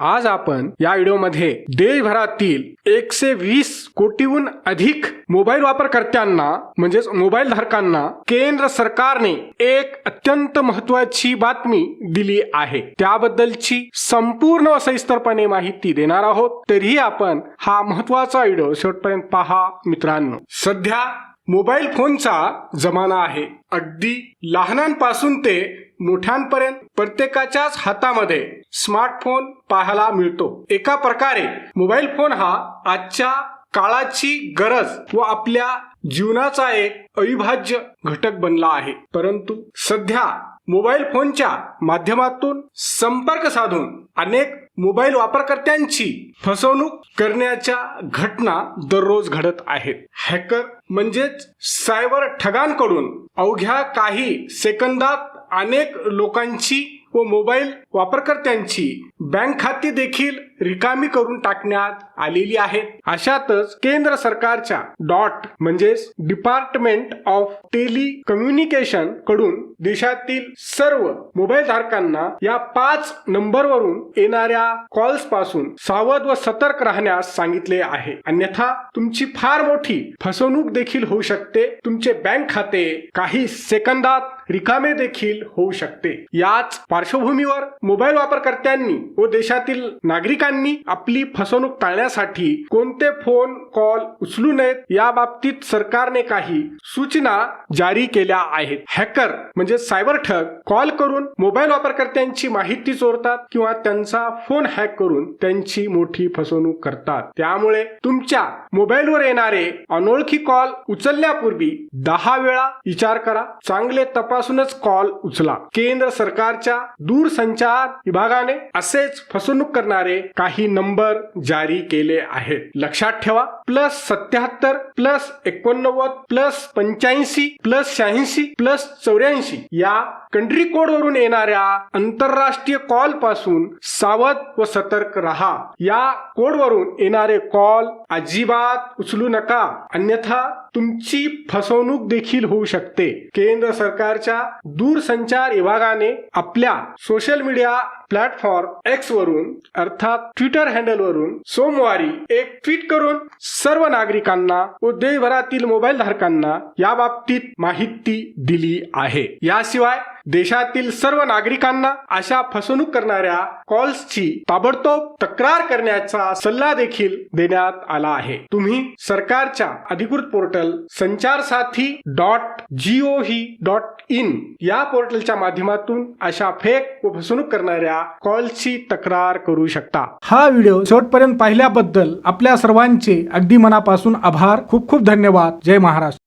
आज आपण या व्हिडिओमध्ये देशभरातील एकशे वीस कोटीहून अधिक मोबाईल वापरकर्त्यांना म्हणजेच मोबाईल धारकांना केंद्र सरकारने एक अत्यंत महत्वाची बातमी दिली आहे. त्याबद्दलची संपूर्ण व सविस्तरपणे माहिती देणार आहोत. तरीही आपण हा महत्त्वाचा व्हिडिओ शेवटपर्यंत पहा मित्रांनो. सध्या मोबाईल फोनचा जमाना आहे. अगदी लहानांपासून ते मोठ्यांपर्यंत प्रत्येकाच्याच हातामध्ये स्मार्टफोन पाहायला मिळतो. एका प्रकारे मोबाईल फोन हा आजच्या काळाची गरज व आपल्या जीवनाचा एक अविभाज्य घटक बनला आहे. परंतु सध्या मोबाईल फोनच्या माध्यमातून संपर्क साधून अनेक मोबाईल वापरकर्त्यांची फसवणूक करण्याच्या घटना दररोज घडत आहेत हॅकर म्हणजेच सायबर ठगांकडून अवघ्या काही सेकंदात अनेक लोकांची व मोबाईल वापरकर्त्यांची बँक खाती देखील रिकामी करून टाकण्यात आलेली आहेत. अशातच केंद्र सरकारच्या डॉट म्हणजेच डिपार्टमेंट ऑफ टेली कम्युनिकेशनकडून देशातील सर्व मोबाईल धारकांना या पाच नंबरवरून येणाऱ्या कॉल्सपासून सावध व सतर्क राहण्यास सांगितले आहे. अन्यथा तुमची फार मोठी फसवणूक देखील होऊ शकते. तुमचे बँक खाते काही सेकंदात रिकामे देखील होऊ शकते. याच पार्श्वभूमीवर मोबाईल वापरकर्त्यांनी व देशातील नागरिकांनी आपली फसवणूक टाळण्यासाठी कोणते फोन कॉल उचलू नयेत या बाबतीत सरकारने काही सूचना जारी केल्या आहेत. हॅकर म्हणजे सायबर ठग कॉल करून मोबाईल वापरकर्त्यांची माहिती चोरतात किंवा त्यांचा फोन हॅक करून त्यांची मोठी फसवणूक करतात. त्यामुळे तुमच्या मोबाईलवर येणारे अनोळखी कॉल उचलण्यापूर्वी दहा वेळा विचार करा. चांगले तपासूनच कॉल उचला. केंद्र सरकारच्या दूरसंचार विभागाने असेच फसवणूक करणारे काही नंबर जारी केले आहेत. लक्षात ठेवा प्लस सत्याहत्तर प्लस एकोणनव्वद प्लस पंच्याऐंशी प्लस शहाऐंशी प्लस चौऱ्याऐंशी या कंट्री कोड वरून येणाऱ्या आंतरराष्ट्रीय कॉलपासून सावध व सतर्क राहा. या कोड वरून येणारे कॉल अजिबात उचलू नका. अन्यथा तुमची फसवणूक देखील होऊ शकते. केंद्र सरकारच्या दूरसंचार विभागाने आपल्या सोशल मीडिया प्लॅटफॉर्म एक्स वरून अर्थात ट्विटर हँडल वरून सोमवारी एक ट्विट करून सर्व नागरिकांना व देशभरातील मोबाईल धारकांना या बाबतीत माहिती दिली आहे. याशिवाय देशातील सर्व नागरिकांना अशा फसवणूक करणाऱ्या कॉल्सची ताबडतोब तक्रार करण्याचा सल्ला देखील देण्यात आला आहे. तुम्ही सरकारच्या अधिकृत portal Sanchar Saathi dot जीओही dot in या पोर्टलच्या माध्यमातून अशा फेक व फसवणूक करणाऱ्या कॉल्सची तक्रार करू शकता. हा व्हिडिओ शेवटपर्यंत पाहिल्याबद्दल आपल्या सर्वांचे अगदी मनापासून आभार. खूप खूप धन्यवाद. जय महाराष्ट्र.